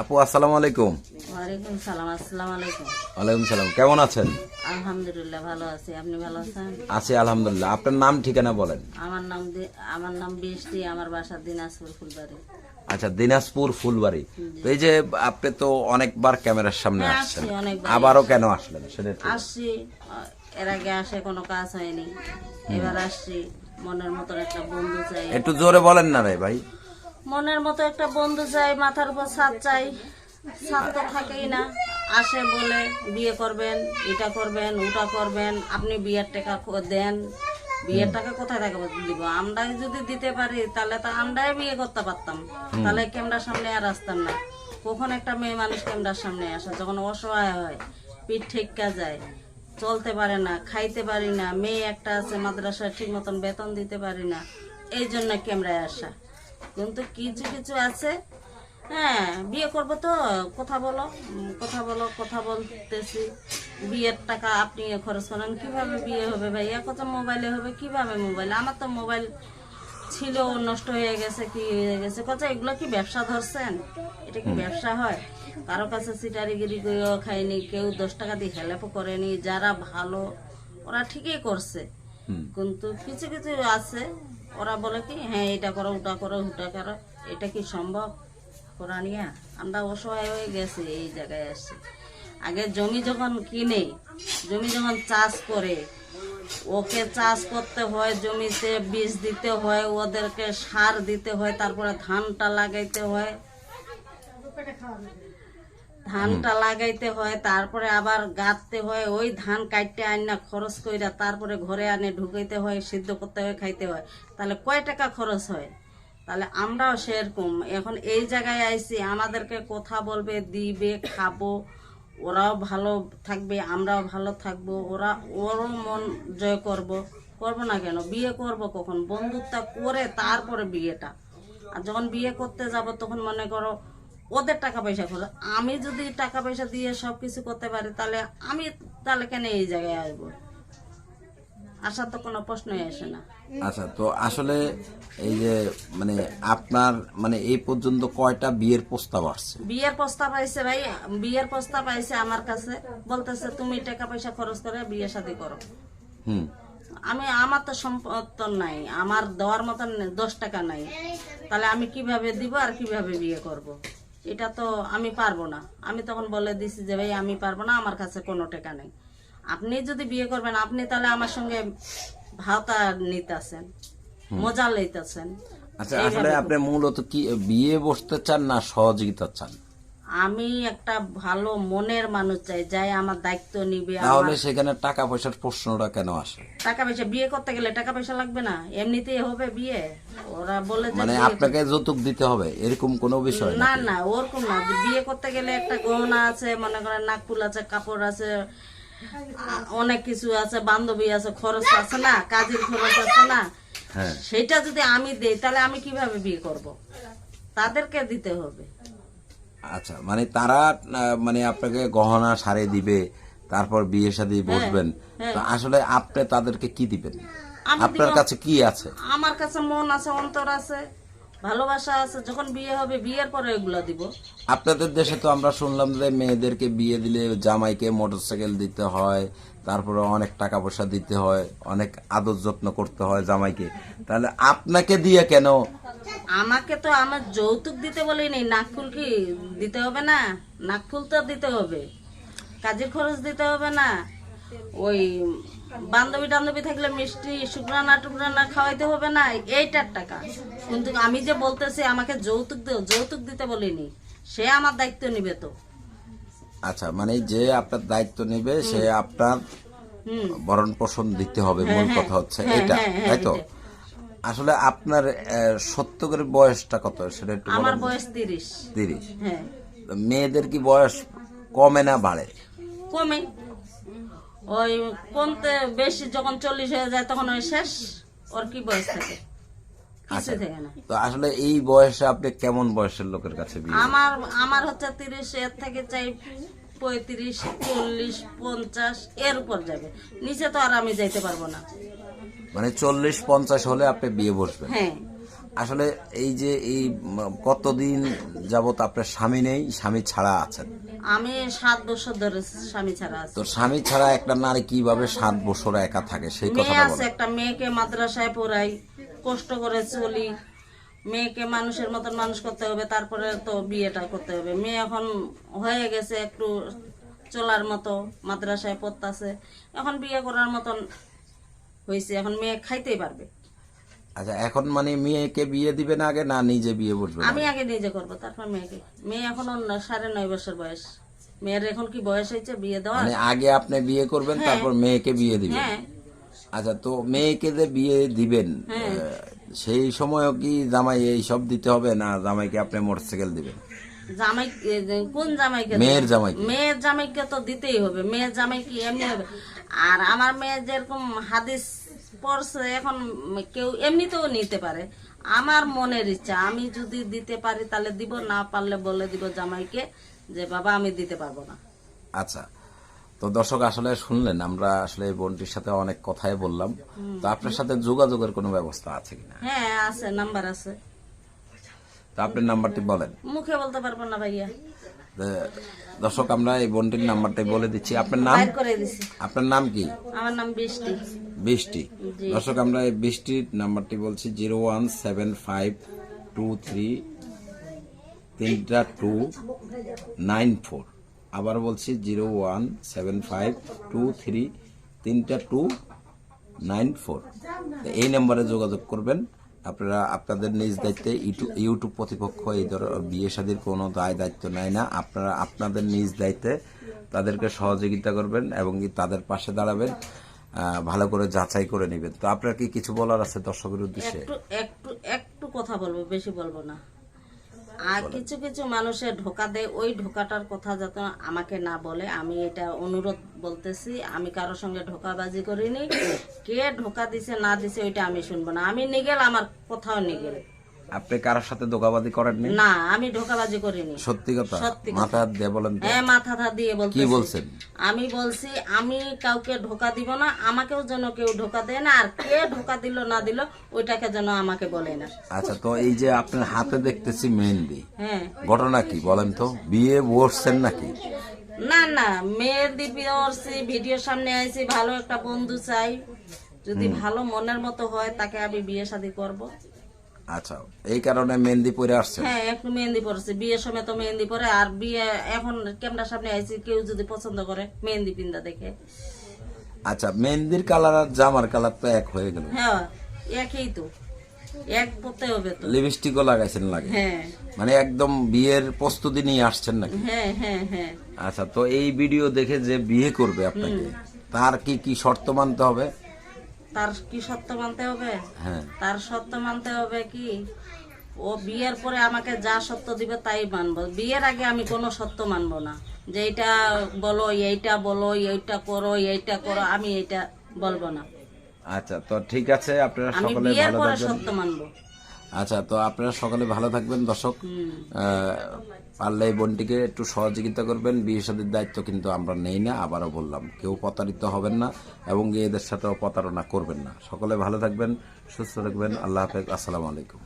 আপু আসসালামু আলাইকুম। ওয়ালাইকুম সালাম আসসালামু আলাইকুম। ওয়ালাইকুম সালাম কেমন আছেন? আলহামদুলিল্লাহ ভালো আছি। আপনি ভালো আছেন? আছি আলহামদুলিল্লাহ। আপনার নাম ঠিকানা বলেন। আমার নাম আমার নাম বৃষ্টি আমার বাসা দিনাজপুর ফুলবাড়ি। আচ্ছা দিনাজপুর ফুলবাড়ি। তো এই যে আপনি তো অনেকবার ক্যামেরার সামনে হ্যাঁ, আসছেন। আবারও কেন আসলেন? সেটা আসছি এর আগে আসে কোনো কাজ হয়নি। এবার আসছি মনের মতো একটা বন্ধু চাই। একটু জোরে বলেন না রে ভাই। মনের মতো একটা বন্ধু চাই মাথার উপর ছাদ চাই। ছাদ তো থাকেই না। আসে বলে বিয়ে করবেন এটা করবেন ওটা করবেন আপনি বিয়ের টাকা ক- দেন। বিয়ের টাকা কোথায় টাকা দিব? আমরাই যদি দিতে পারি তাহলে তো আমরাই বিয়ে করতে পারতাম। তাহলে ক্যামেরার সামনে আর আসতাম না। কখন একটা মেয়ে মানুষ ক্যামেরার সামনে আসে যখন অসহায় হয় পিঠ ঠেক্কা যায় চলতে পারে না খাইতে পারি না মেয়ে একটা আছে মাদ্রাসায় ঠিক মতন বেতন দিতে পারি না এই জন্য ক্যামেরায় আসা। কিন্তু কিছু কিছু আছে হ্যাঁ বিয়ে করব তো কথা বলো কথা বলো কথা বলতেছি। বিয়ের টাকা আপনি খরচ করেন কীভাবে বিয়ে হবে ভাইয়া? কত মোবাইলে হবে কীভাবে মোবাইল আমার তো মোবাইল ছিল নষ্ট হয়ে গেছে কি হয়ে গেছে? কথা এগুলো কি ব্যবসা ধরছেন? এটা কি ব্যবসা হয়? কারও কাছে সিটারিগিরি করেও খায়নি কেউ দশ টাকা দিয়ে হেল্পও করেনি যারা ভালো ওরা ঠিকই করছে। কিন্তু কিছু কিছু আছে, ওরা বলে কি হ্যাঁ এটা করো, ওটা করো ওটা করো, এটা কি সম্ভব? করা নিয়ে আমরা অসহায় হয়ে গেছি, এই জায়গায় আসছি। আগে জমি যখন কিনে, জমি যখন চাষ করে, ওকে চাষ করতে হয়, জমিতে বীজ দিতে হয়, ওদেরকে সার দিতে হয়, তারপরে ধানটা লাগাইতে হয়। ধানটা লাগাইতে হয় তারপরে আবার গাঁথতে হয় ওই ধান কাটতে আইনা খরচ কইরা তারপরে ঘরে আনে ঢুকাইতে হয় সিদ্ধ করতে হয় খাইতে হয়। তাহলে কয় টাকা খরচ হয়? তাহলে আমরাও সেরকম। এখন এই জায়গায় আইছি আমাদেরকে কথা বলবে দিবে খাব ওরাও ভালো থাকবে আমরাও ভালো থাকব ওরা ওরও মন জয় করব। করব না কেন? বিয়ে করব কখন? বন্ধুত্ব করে তারপরে বিয়েটা। আর যখন বিয়ে করতে যাব তখন মনে করো ওদের টাকা পয়সা খরচ আমি যদি টাকা পয়সা দিয়ে সব কিছু করতে পারি তাহলে আমি তাহলে কেন এই জায়গায় আসব আসার তো কোনো প্রশ্নই আসে না। আচ্ছা তো আসলে এই যে মানে আপনার মানে এই পর্যন্ত কয়টা বিয়ের প্রস্তাব আসছে? বিয়ের প্রস্তাব আইছে ভাই বিয়ের প্রস্তাব আইছে আমার কাছে। বলতেছে তুমি টাকা পয়সা খরচ করে বিয়ে শাদী করো। হুম। আমি আমার তো সম্পদ নাই আমার দেওয়ার মতন দশ টাকা নাই। তাহলে আমি কীভাবে দিব আর কীভাবে বিয়ে করব। এটা তো আমি পারব না। আমি তখন বলে দিছি যে ভাই আমি পারব না আমার কাছে কোনো টাকা নেই। আপনি যদি বিয়ে করবেন আপনি তাহলে আমার সঙ্গে ভাতা নিতেছেন মজা লইতেছেন। আচ্ছা আসলে আপনি মূলত কি বিয়ে বসতে চান না সহযোগিতা চান? আমি একটা ভালো মনের মানুষ চাই যাই আমার দায়িত্ব নিবে তাহলে সেখানে টাকা পয়সার প্রশ্নটা কেন আসে? টাকা পয়সা বিয়ে করতে গেলে টাকা পয়সা লাগবে না এমনিতেই হবে বিয়ে। ওরা বলে মানে আপনাকে যৌতুক দিতে হবে এরকম কোনো বিষয় না না ওরকম না। বিয়ে করতে গেলে একটা গহনা আছে মনে করেন নাকফুল আছে কাপড় আছে অনেক কিছু আছে বান্ধবী আছে খরচ আছে না কাজের খরচ আছে না। হ্যাঁ। সেটা যদি আমি দেই তাহলে আমি কীভাবে বিয়ে করব? তাদেরকে দিতে হবে। আচ্ছা মানে তারা মানে আপনাকে গহনা সারে দিবে তারপর বিয়ে শাদী বসবেন। তো আসলে আপনি তাদেরকে কি দিবেন? আপনার কাছে কি আছে? আমার কাছে মন আছে অন্তর আছে ভালোবাসা আছে। যখন বিয়ে হবে বিয়ের পরে এগুলো দিব। আপনাদের দেশে তো আমরা শুনলাম যে মেয়েদেরকে বিয়ে দিলে জামাইকে মোটরসাইকেল দিতে হয় তারপরে অনেক টাকা পয়সা দিতে হয় অনেক আদর যত্ন করতে হয় জামাইকে। তাহলে আপনাকে দিয়ে কেন আমাকে তো আমার যৌতুক দিতে বলিনি নাকফুল কি দিতে হবে না? নাকফুল তো দিতে হবে। কাজের খরচ দিতে হবে না। ওই বান্ধবী টান্ধবী থাকলে মিষ্টি শুকরানা টুকরানা খাওয়াইতে হবে না এইটার টাকা। কিন্তু আমি যে বলতেছি আমাকে যৌতুক দেও যৌতুক দিতে বলিনি সে আমার দায়িত্ব নিবে তো। আচ্ছা মানে যে আপনার দায়িত্ব নেবে সে আপনার ভরণ পোষণ দিতে হবে মূল কথা হচ্ছে হ্যাঁ, এটা হ্যাঁ, হ্যাঁ, তাই তো? আসলে আপনার আহ, সত্য করে বয়সটা কত? সেটা একটু আমার বয়স তিরিশ। তিরিশ। হ্যাঁ। মেয়েদের কি বয়স কমে না বাড়ে? কমে। ওই কমতে বেশি যখন চল্লিশ হয়ে যায় তখন ওই শেষ। ওর কি বয়স থাকে? কিছু তো আসলে এই বয়সে আপনি কেমন বয়সের লোকের কাছে বিয়ে আমার আমার হচ্ছে তিরিশ এর থেকে চাই পঁয়ত্রিশ চল্লিশ পঞ্চাশ এর উপর যাবে। নিচে তো আর আমি যাইতে পারব না। মানে চল্লিশ পঞ্চাশ হলে আপনি বিয়ে বসবেন। হ্যাঁ। আসলে এই যে এই কতদিন যাবত আপনার স্বামী নেই স্বামী ছাড়া আছেন? আমি সাত বছর ধরে স্বামী ছাড়া আছি। তো স্বামী ছাড়া একটা নারী কীভাবে সাত বছর একা থাকে সেই মেয়ে কথাটা আছে একটা মেয়েকে মাদ্রাসায় পড়াই কষ্ট করে চলি। মেয়েকে মানুষের মতন মানুষ করতে হবে তারপরে তো বিয়েটা করতে হবে। মেয়ে এখন হয়ে গেছে একটু চলার মতো মাদ্রাসায় পড়তাছে। এখন বিয়ে করার মতন হয়েছে এখন মেয়ে খাইতেই পারবে। আচ্ছা এখন মানে মেয়েকে বিয়ে দিবেন আগে না নিজে বিয়ে বসবেন আমি আগে নিজে করব তারপর মেয়েকে। মেয়ে এখন সাড়ে নয় বছর বয়স। মেয়ের এখন কি বয়স হয়েছে বিয়ে দেওয়ার? মানে আগে আপনি বিয়ে করবেন তারপর মেয়েকে বিয়ে দিবেন? হ্যাঁ। আচ্ছা তো মেয়েকে যে বিয়ে দিবেন সেই সময়ও কি জামাই এই সব দিতে হবে না জামাইকে আপনি মোটরসাইকেল দিবেন? জামাই কোন জামাইকে মেয়ের দেব? জামাইকে। মেয়ের জামাইকে তো দিতেই হবে। মেয়ের জামাই কি এমনি হবে? আর আমার মেয়ে যেরকম হাদিস পড়ছে এখন কেউ এমনিতেও নিতে পারে। আমার মনের ইচ্ছা আমি যদি দিতে পারি তাহলে দিব না পারলে বলে দিব জামাইকে যে বাবা আমি দিতে পারব না। আচ্ছা তো দর্শক আসলে শুনলেন আমরা আসলে এই বোনটির সাথে অনেক কথাই বললাম। তো আপনার সাথে যোগাযোগের কোনো ব্যবস্থা আছে কিনা? হ্যাঁ আছে নাম্বার আছে। তো আপনার নাম্বারটি বলেন। মুখে বলতে পারব না ভাইয়া। দর্শক আমরা এই বোনটির নাম্বারটাই বলে দিচ্ছি। আপনার নাম? আপনার নাম কি? আমার নাম বৃষ্টি। বৃষ্টি। দর্শক আমরা এই বৃষ্টির নাম্বারটি বলছি zero one seven five two three তিনটা টু নাইন ফোর। আবার বলছি zero one seven five two three তিনটা টু নাইন ফোর। এই নম্বরে যোগাযোগ করবেন। আপনারা আপনাদের নিজ দায়িত্বে ইউটিউব প্রতিপক্ষ এই ধরনের বিয়ে শাদির কোনো দায় দায়িত্ব নেয় না। আপনারা আপনাদের নিজ দায়িত্বে তাদেরকে সহযোগিতা করবেন এবং তাদের পাশে দাঁড়াবেন ভালো করে যাচাই করে নেবেন। তো আপনার কি কিছু বলার আছে দর্শকের উদ্দেশ্যে? একটু একটু কথা বলব, বেশি বলব না। আর কিছু কিছু মানুষের ঢোকা দেয় ওই ঢোকাটার কথা যাতে আমাকে না বলে। আমি এটা অনুরোধ বলতেছি আমি কারোর সঙ্গে ঢোকাবাজি করিনি। কে ঢোকা দিছে না দিছে ওইটা আমি শুনব না। আমি নিগেল আমার কোথাও নিগেল। আপনি কারোর সাথে ধোকাবাজি করেননি? না আমি ঢোকাবাজি করিনি। সত্যি কথা। মাথা হাত দিয়ে বলেন হ্যাঁ মাথা দিয়ে কি বলছেন? আমি বলছি আমি কাউকে ঢোকা দিব না আমাকেও যেন কেউ ঢোকা দেয় না আর কে ঢোকা দিল না দিল ওইটাকে যেন আমাকে বলে না। আচ্ছা তো এই যে আপনার হাতে দেখতেছি মেহেন্দি। হ্যাঁ। ঘটনা কি বলেন তো? বিয়ে বসছেন নাকি? না না মেয়ের দিবি করছি ভিডিওর সামনে আইছি ভালো একটা বন্ধু চাই। যদি ভালো মনের মতো হয় তাকে আমি বিয়ে শাদী করব। আচ্ছা এই কারণে মেহেন্দি পরে আসছে হ্যাঁ একটু মেহেন্দি পরেছি বিয়ের সময় তো মেহেন্দি পরে আর বিয়ে এখন ক্যামেরার সামনে আইছি কেউ যদি পছন্দ করে মেহেন্দি পিন্দা দেখে। আচ্ছা মেহেন্দির কালার আর জামার কালার তো এক হয়ে গেল। হ্যাঁ একই তো। এক পড়তে হবে তো। লিপস্টিকও লাগাইছেন লাগে। হ্যাঁ। মানে একদম বিয়ের প্রস্তুতি নিয়ে আসছেন নাকি? হ্যাঁ হ্যাঁ হ্যাঁ। আচ্ছা তো এই ভিডিও দেখে যে বিয়ে করবে আপনাকে তার কি কি শর্ত মানতে হবে? তার কি সত্য মানতে হবে? হ্যাঁ। তার সত্য মানতে হবে কি? ও বিয়ের পরে আমাকে যা সত্য দিবে তাই মানবো। বিয়ের আগে আমি কোনো সত্য মানব না। যে এইটা বলো এইটা বলো এইটা করো এইটা করো আমি এইটা বলব না। আচ্ছা তো ঠিক আছে আপনারা আমি সকলে বিয়ের ভালো পরে থাকবেন। সত্য মানবো। আচ্ছা তো আপনারা সকালে ভালো থাকবেন দর্শক। পারলে এই বোনটিকে একটু সহযোগিতা করবেন। বিয়ে শাদীর দায়িত্ব কিন্তু আমরা নেই না আবারও বললাম কেউ প্রতারিত হবেন না এবং এদের সাথেও প্রতারণা করবেন না। সকলে ভালো থাকবেন সুস্থ থাকবেন। আল্লাহ হাফেজ আসসালামু আলাইকুম।